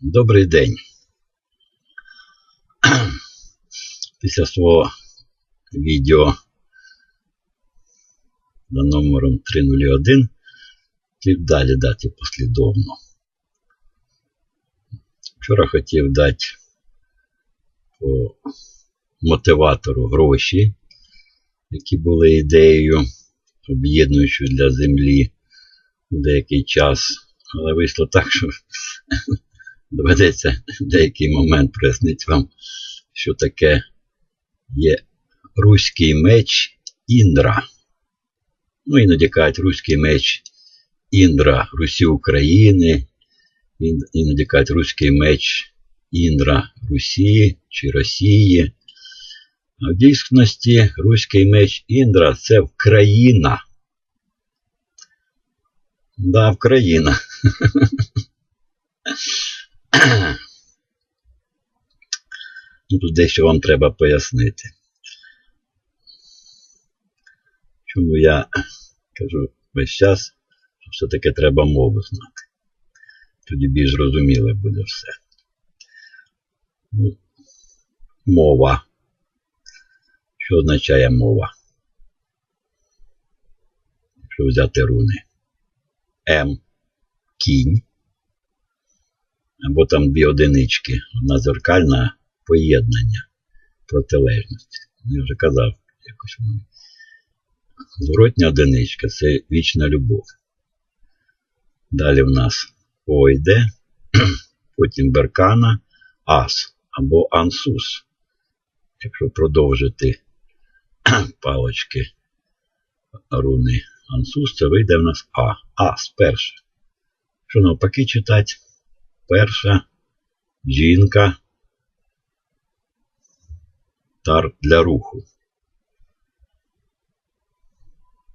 Добрий день. Після свого відео за номером 301 хотів далі дати послідовно. Вчора хотів дати по мотиватору гроші, які були ідеєю, об'єднуючою для землі у деякий час. Але вийшло так, що доведеться деякий момент пояснити вам, що таке є руський меч Індра. Ну, іноді кажуть руський меч Індра Русі України, ін- іноді кажуть руський меч Індра Русі чи Росії. А в дійсності руський меч Індра це Вкраїна. Да, Вкраїна. Тут дещо вам треба пояснити. Чому я кажу весь час, що все-таки треба мову знати. Тоді більш зрозуміле буде все. Ну, Мова. Що означає мова? Якщо взяти руни. М. Кінь. Або там дві одинички. Одна зеркальна поєднання протилежності. Я вже казав якось. воно. Зворотня одиничка це вічна любов. Далі в нас Ойде, потім Беркана, Ас або Ансус. Якщо продовжити палочки руни Ансус, це вийде в нас А. Ас перше. Що навпаки читати? Перша жінка тар для руху.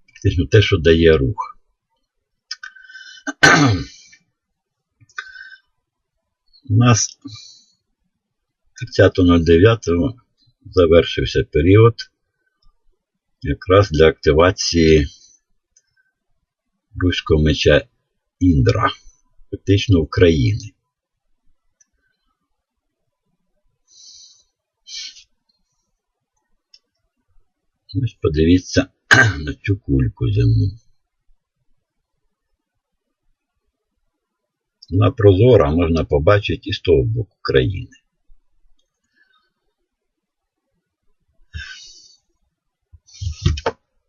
Фактично те, що дає рух. У нас 30.09 завершився період якраз для активації руського меча Індра, фактично України. Ось подивіться на цю кульку земну. На прозора можна побачити і з того боку країни.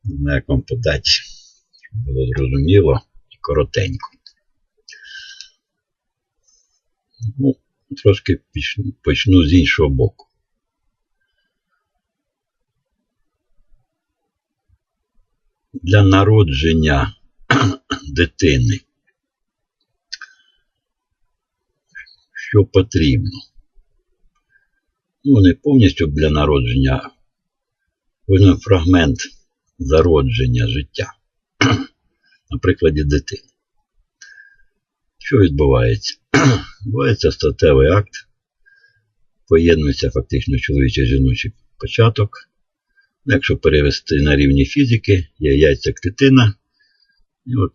Не як вам подати, було зрозуміло і коротенько. Ну, трошки почну, почну з іншого боку. Для народження дитини що потрібно. Ну, не повністю для народження, возьмемо фрагмент зародження життя на прикладі дитини. Що відбувається? Відбувається статевий акт, поєднується фактично чоловічий жіночий початок. Якщо перевести на рівні фізики, є яйця клітина, і от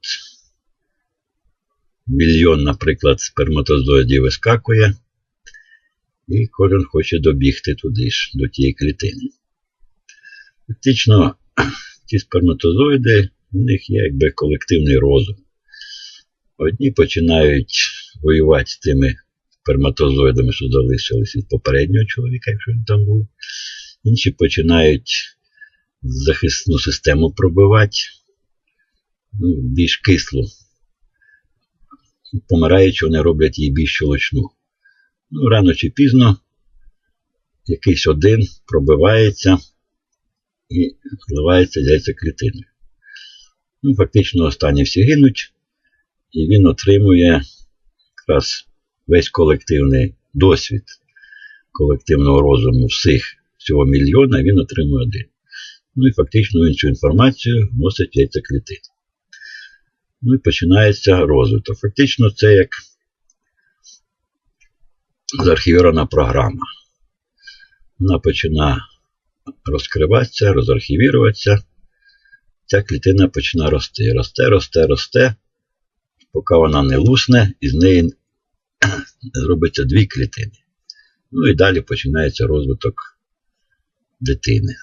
мільйон, наприклад, сперматозоїдів вискакує, і кожен хоче добігти туди ж, до тієї клітини. Фактично, ті сперматозоїди, у них є якби колективний розум. Одні починають воювати з тими сперматозоїдами, що залишились від попереднього чоловіка, якщо він там був. Інші починають захисну систему пробивати, ну, більш кислу помираючи, вони роблять її більш щелочну. Ну, рано чи пізно якийсь один пробивається і зливається яйця клітиною. Ну, фактично, останні всі гинуть, і він отримує якраз весь колективний досвід колективного розуму всіх всього мільйона, він отримує один. Ну і фактично цю інформацію вносить клітини. Ну і починається розвиток. Фактично, це як заархівірована програма. Вона починає розкриватися, розархівіруватися. Ця клітина починає рости. Росте, росте, росте, поки вона не лусне, і з неї робиться дві клітини. Ну і далі починається розвиток дитини.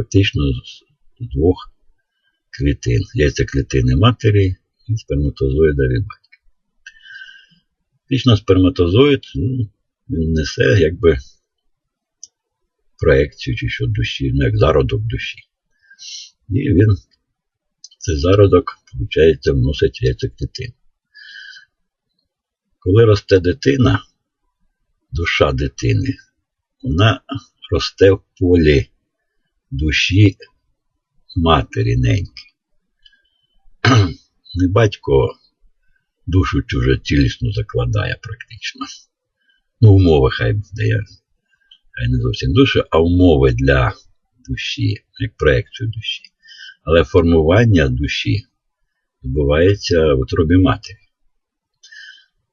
Фактично з двох клітин. Яйцеклітини матері і сперматозоїда від батька. Фактично сперматозоїд ну, він несе якби проекцію чи що душі, ну як зародок душі. І він, цей зародок, виходить, вносить яйцеклітину. Коли росте дитина, душа дитини, вона росте в полі душі матері неньки. Не батько душу чуже цілісно закладає практично. Ну, умови хай буде, хай не зовсім душу, а умови для душі, як проекцію душі. Але формування душі відбувається в утробі матері.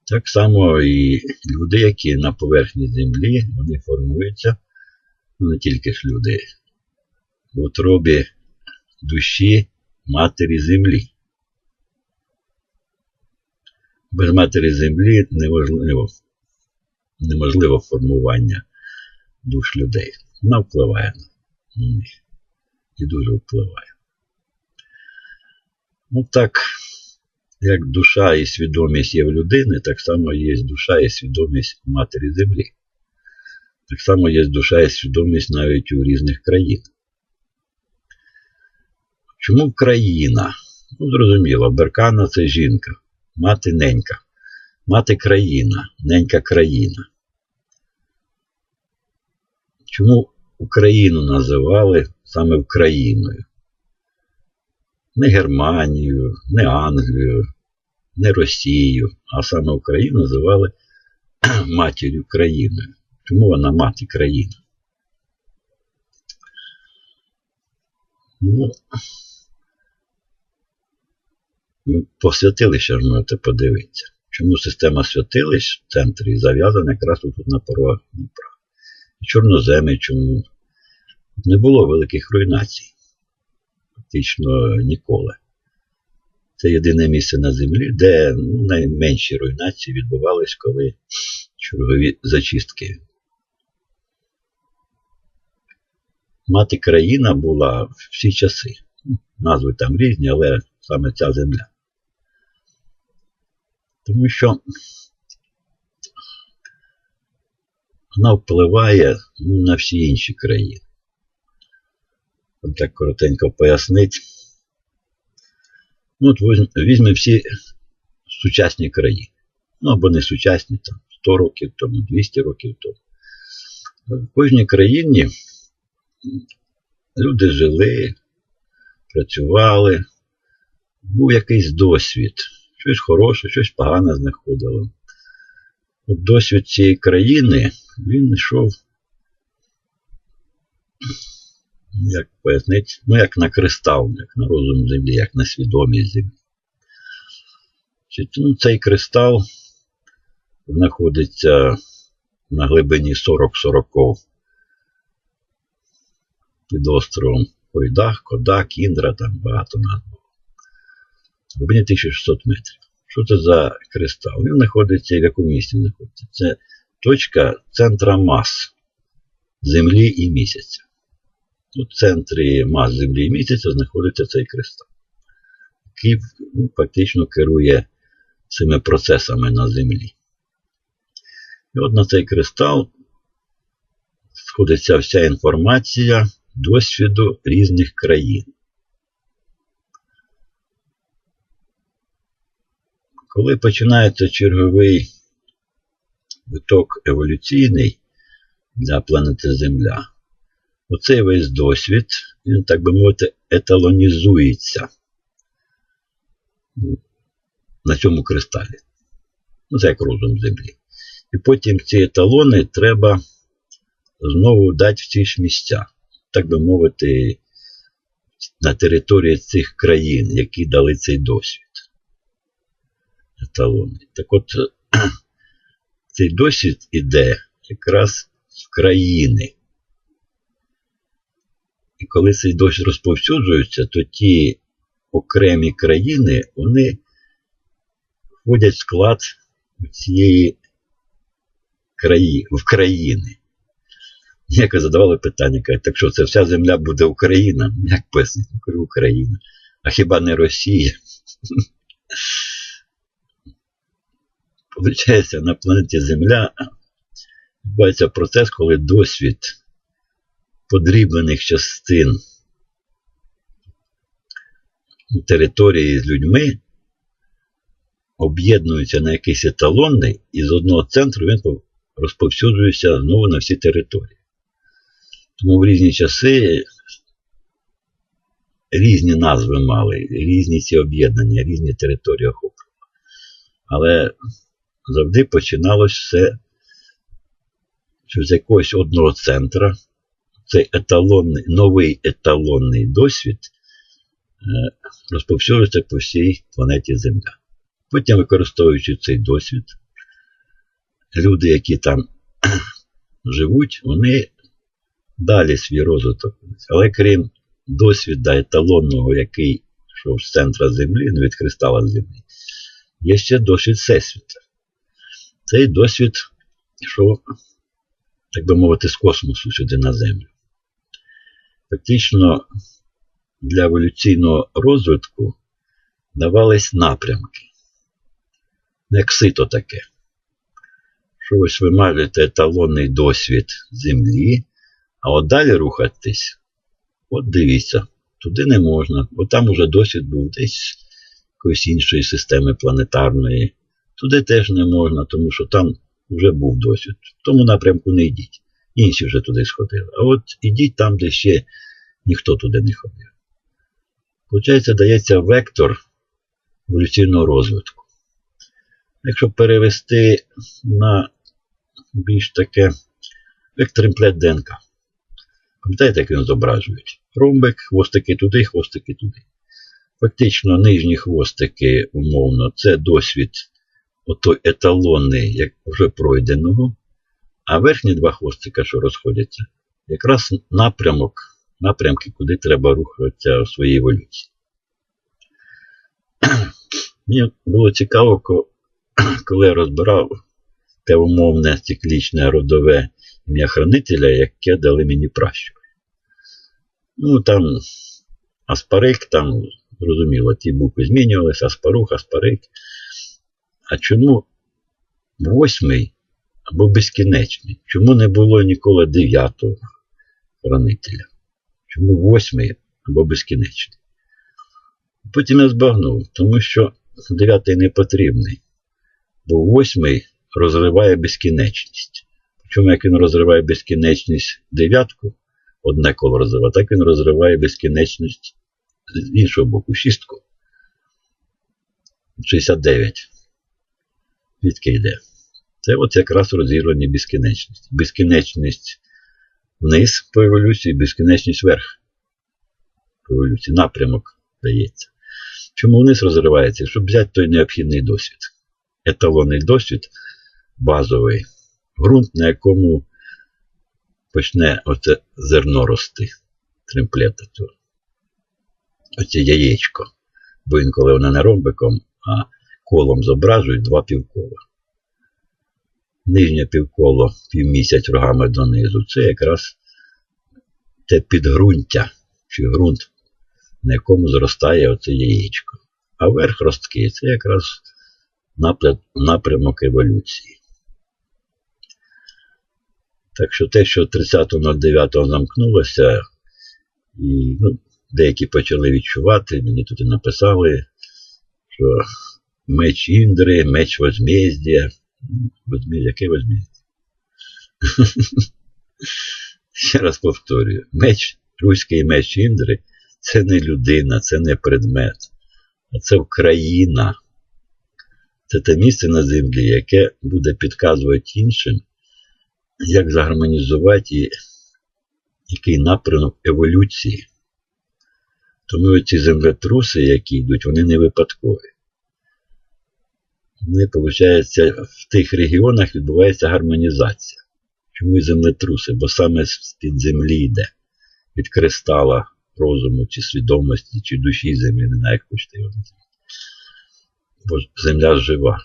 Так само і люди, які на поверхні землі, вони формуються, ну не тільки ж люди, в утробі душі матері землі. Без матері землі неможливо, неможливо формування душ людей. Вона впливає на них і дуже впливає. Ну так, як душа і свідомість є в людини, так само є душа і свідомість в матері землі. Так само є душа і свідомість навіть у різних країн. Чому країна? Ну, зрозуміло, Беркана це жінка, мати ненька, мати країна, ненька країна. Чому Україну називали саме Україною? Не Германію, не Англію, не Росію, а саме Україну називали матір'ю країною. Чому вона мати країна? Ну, по святилищах можете подивитися. Чому система святилищ в центрі зав'язана якраз тут на порогах Дніпра. Чорноземи чому? Не було великих руйнацій. Фактично ніколи. Це єдине місце на землі, де ну, найменші руйнації відбувались, коли чергові зачистки. Мати країна була всі часи. Назви там різні, але саме ця земля. Тому що вона впливає ну, на всі інші країни. Так коротенько пояснити. Ну, от візьмемо всі сучасні країни. Ну, або не сучасні, там 100 років тому, 200 років тому. В кожній країні люди жили, працювали, був якийсь досвід. Щось хороше, щось погане знаходило. От досвід цієї країни, він йшов, як пояснити, ну, як на кристал, як на розум землі, як на свідомість землі. Ну, Цей кристал знаходиться на глибині 40-40 під островом Койдах, Кодак, Індра, там багато назв глибині 1600 метрів. Що це за кристал? Він знаходиться і в якому місці знаходиться? Це точка центра мас Землі і місяця. У центрі мас Землі і місяця знаходиться цей кристал, який ну, фактично керує цими процесами на Землі. І от на цей кристал сходиться вся інформація досвіду різних країн. Коли починається черговий виток еволюційний для планети Земля, оцей весь досвід, він, так би мовити, еталонізується на цьому кристалі. Ну, це як розум Землі. І потім ці еталони треба знову дати в ці ж місця, так би мовити, на території цих країн, які дали цей досвід еталони. Так от цей досвід іде якраз з країни. І коли цей досвід розповсюджується, то ті окремі країни, вони входять в склад цієї краї, в країни. Як задавали питання, кажуть, так що це вся земля буде Україна? Як? Кажу, Україна. А хіба не Росія? Получається, на планеті Земля відбувається процес, коли досвід подріблених частин території з людьми об'єднуються на якийсь еталонний, і з одного центру він розповсюджується знову на всі території. Тому в різні часи різні назви мали, різні ці об'єднання, різні території охоплювали. Але завжди починалось все з якогось одного центра. Цей еталонний, новий еталонний досвід е, розповсюджується по всій планеті Земля. Потім, використовуючи цей досвід, люди, які там живуть, вони далі свій розвиток. Але крім досвіда еталонного, який йшов з центра Землі, ну від кристала Землі, є ще досвід Всесвіта. Цей досвід йшов, так би мовити, з космосу сюди на Землю. Фактично для еволюційного розвитку давались напрямки. Як сито таке. Що ось ви маєте еталонний досвід Землі, а от далі рухатись, от дивіться, туди не можна, бо там уже досвід був десь якоїсь іншої системи планетарної. Туди теж не можна, тому що там вже був досвід. В тому напрямку не йдіть. Інші вже туди сходили. А от ідіть там, де ще ніхто туди не ходив. Получається, дається вектор еволюційного розвитку. Якщо перевести на більш таке вектор-імплет ДНК. Пам'ятаєте, як він зображують? Ромбик, хвостики туди, хвостики туди. Фактично, нижні хвостики, умовно, це досвід отой еталонний, як вже пройденого, а верхні два хвостика, що розходяться, якраз напрямок, напрямки, куди треба рухатися в своїй еволюції. Мені було цікаво, коли я розбирав те умовне циклічне родове ім'я хранителя, яке дали мені пращури. Ну, там аспарик, там, зрозуміло, ті букви змінювалися, аспарух, аспарик. А чому восьмий або безкінечний? Чому не було ніколи дев'ятого хранителя? Чому восьмий або безкінечний? Потім я збагнув, тому що дев'ятий не потрібний, бо восьмий розриває безкінечність. Чому як він розриває безкінечність дев'ятку, одне коло розриває, так він розриває безкінечність з іншого боку, шістку. 69 звідки йде. Це от якраз розірвані безкінечність. Безкінечність вниз по еволюції, безкінечність вверх по еволюції. Напрямок дається. Чому вниз розривається? Щоб взяти той необхідний досвід. Еталонний досвід базовий, ґрунт, на якому почне оце зерно рости, тримплета цього. Оце яєчко. Бо інколи вона не ромбиком, а колом зображують два півкола. Нижнє півколо півмісяць рогами донизу це якраз те підґрунтя чи ґрунт, на якому зростає оце яєчко. А верх ростки це якраз напрямок еволюції. Так що те, що 30.09 замкнулося, і ну, деякі почали відчувати, мені тут і написали, що меч Індри, меч возмездя. Возмездя, яке возмездя? Ще раз повторюю, меч, руський меч Індри це не людина, це не предмет, а це Україна. Це те місце на землі, яке буде підказувати іншим, як загармонізувати і який напрямок еволюції. Тому ці землетруси, які йдуть, вони не випадкові виходить, в тих регіонах відбувається гармонізація. Чому і землетруси? Бо саме з-під землі йде, від кристала розуму, чи свідомості, чи душі землі, не знаю, як хочете його назвати. Бо земля жива.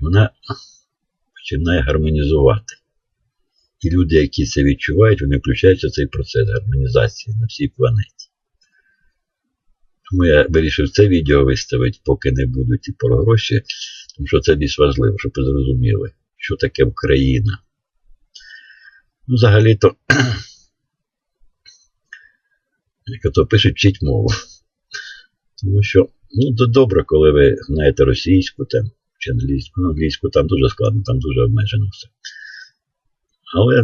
І вона починає гармонізувати. І люди, які це відчувають, вони включаються в цей процес гармонізації на всій планеті. Тому я вирішив це відео виставити, поки не будуть і про гроші, тому що це більш важливо, щоб ви зрозуміли, що таке Україна. Ну, взагалі-то, як то пишуть, вчить мову. Тому що, ну, то добре, коли ви знаєте російську там, чи англійську. Ну, англійську там дуже складно, там дуже обмежено все. Але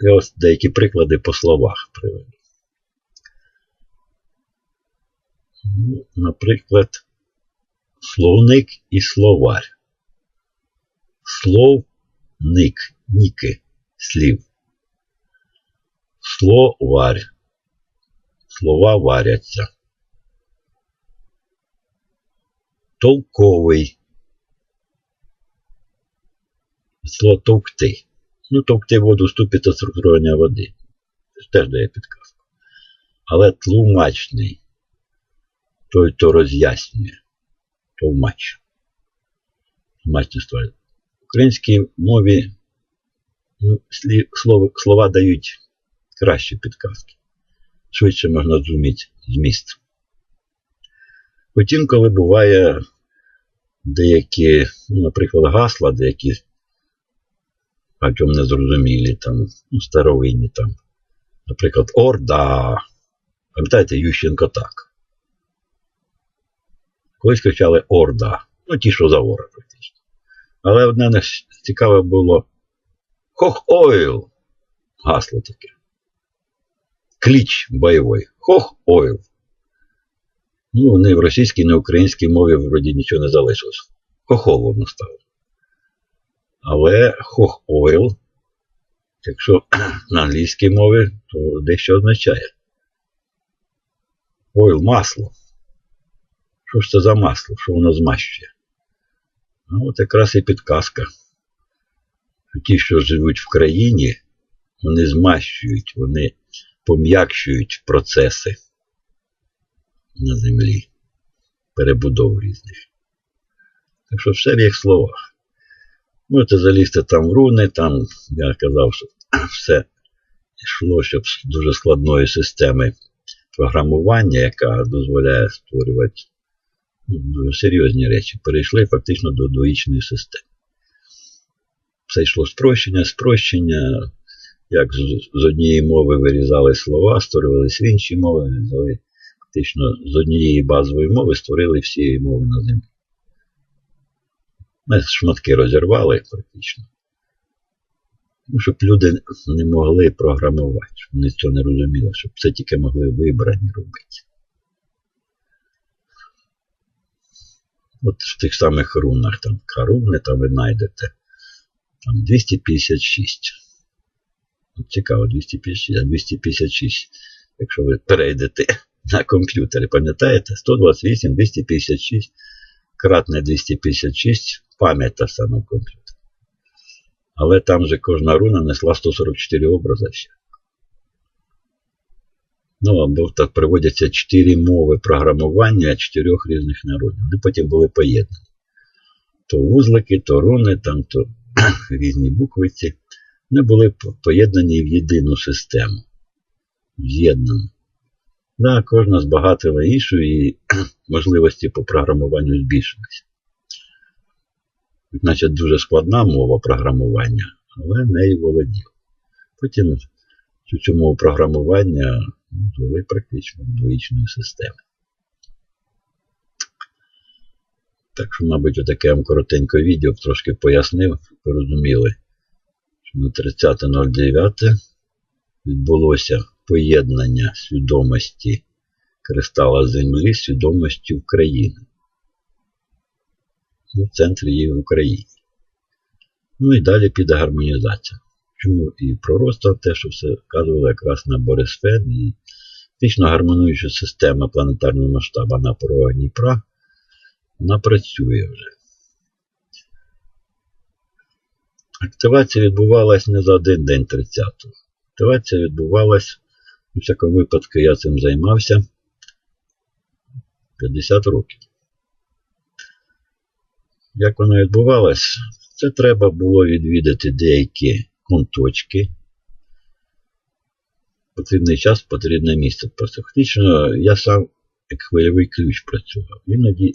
я ось деякі приклади по словах приведу. Ну, Наприклад, словник і словар. Словник, ніки, слів. Словар. Слова варяться. Толковий. Слово товкти. Ну, товкти воду вступить до структурування води. Це теж дає підказку. Але тлумачний. Той, хто роз'яснює. Тлумачництво. В українській мові ну, слова, слова дають кращі підказки. Швидше можна зрозуміти зміст. Хоч інколи буває деякі, ну, наприклад, гасла, деякі багатьом незрозумілі, там, ну, старовинні там. Наприклад, Орда. Пам'ятаєте, Ющенко так. Колись кричали Орда. Ну, ті, що за ора, практично. Але одне цікаве було Хох Ойл. Гасло таке. Кліч бойовий. Хох Ойл. Ну, вони в російській, не українській мові вроді нічого не залишилось. Хохол воно стало. Але хох ойл, якщо на англійській мові, то дещо означає. Ойл масло. Що ж це за масло? Що воно змащує? Ну, от якраз і підказка. Ті, що живуть в країні, вони змащують, вони пом'якшують процеси на землі, перебудов різних. Так що все в їх словах. Можете залізти там в руни, там, я казав, що все йшло, щоб з дуже складної системи програмування, яка дозволяє створювати дуже серйозні речі, перейшли фактично до двоїчної системи. Все йшло спрощення, спрощення, як з однієї мови вирізали слова, створювалися інші мови, фактично з однієї базової мови створили всі мови на землі. Ми шматки розірвали практично. Щоб люди не могли програмувати, щоб вони цього не розуміли, щоб це тільки могли вибрані робити. От в тих самих рунах, там руни, там ви знайдете там 256. От цікаво, 256, а 256, якщо ви перейдете на комп'ютері, пам'ятаєте? 128, 256, кратне 256 пам'ять та сама в комп'ютері. Але там же кожна руна несла 144 образи ще. Ну, або так приводяться 4 мови програмування чотирьох різних народів. Вони потім були поєднані. То вузлики, то руни, там, то різні буквиці. Вони були поєднані в єдину систему. З'єднану. Да, кожна збагатила іншу і можливості по програмуванню збільшилися значить дуже складна мова програмування, але нею володів. Потім цю мову програмування звели практично до двоїчної системи. Так що, мабуть, отаке вам коротеньке відео трошки пояснив, порозуміли, що на 30.09 відбулося поєднання свідомості кристала Землі з свідомості України в центрі її в Україні. Ну і далі піде гармонізація. Чому і пророста те, що все вказувало якраз на Борисфен і фактично гармонуюча система планетарного масштабу на порогах Дніпра, вона працює вже. Активація відбувалась не за один день 30-го. Активація відбувалась, у всякому випадку, я цим займався 50 років. Як воно відбувалось, Це треба було відвідати деякі конточки. Потрібний час, потрібне місце. Просто фактично я сам як хвильовий ключ працював. Іноді е,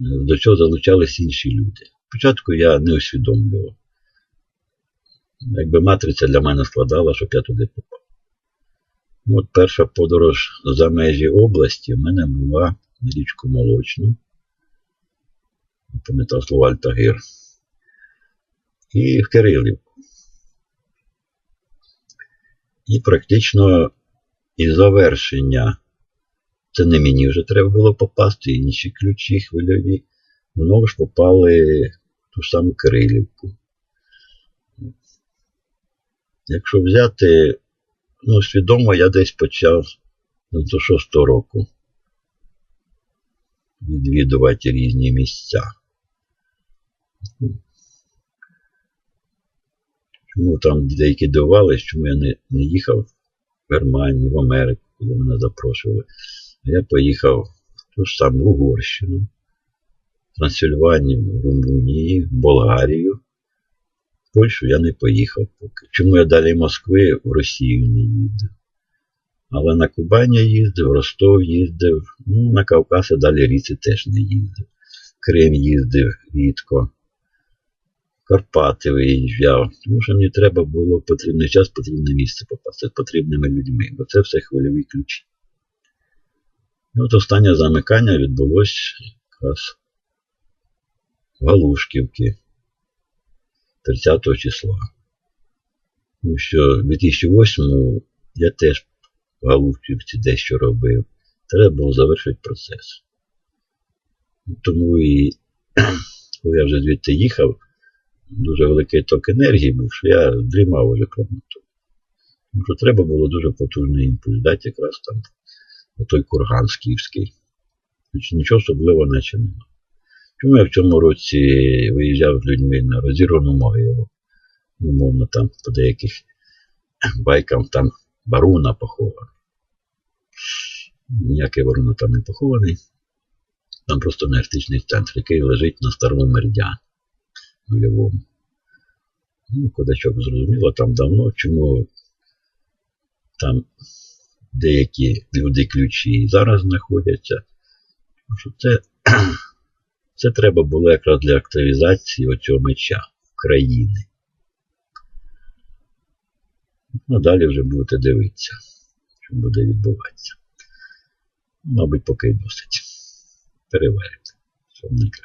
до цього залучались інші люди. Спочатку я не усвідомлював. Якби матриця для мене складала, щоб я туди попав. Ну, От перша подорож за межі області в мене була на річку Молочну. Пам'ятав слово Альтагир. І в Кирилівку. І практично із завершення, це не мені вже треба було попасти, інші ключі хвильові, знову ж попали в ту саму Кирилівку. Якщо взяти, ну, свідомо, я десь почав з 96 року відвідувати різні місця. Чому там деякі дивувались, чому я не, не їхав в Германію, в Америку, куди мене запрошували. А я поїхав в ту ж саму Угорщину, Трансильванію, в Болгарію. В Польщу я не поїхав поки. Чому я далі Москви в Росію не їздив? Але на Кубань я їздив, Ростов їздив, ну, на Кавказ і далі ріці теж не їздив. Крим їздив рідко. Карпати виїжджав, тому що мені треба було потрібний час, потрібне місце попасти з потрібними людьми, бо це все хвильові ключі. І от останнє замикання відбулося якраз в Галушківці 30 числа. Тому що в 2008 я теж в Галушківці дещо робив. Треба було завершити процес. Тому і коли я вже звідти їхав, дуже великий ток енергії був, що я дрімав прямоту. Тому що треба було дуже потужний імпульс дати якраз там той курган скіфський. Нічого особливого наче нема. Чому я в цьому році виїжджав з людьми на розірвану могилу? Умовно там по деяких байкам там баруна похована. Ніякий баруна там не похований. Там просто енергетичний центр, який лежить на старому меридіані в Львову. Ну, Кодачок зрозуміло, там давно, чому там деякі люди ключі і зараз знаходяться. Тому що це, це треба було якраз для активізації оцього меча країни. Ну, далі вже будете дивитися, що буде відбуватися. Мабуть, поки й досить. Переварите. Все найкраще.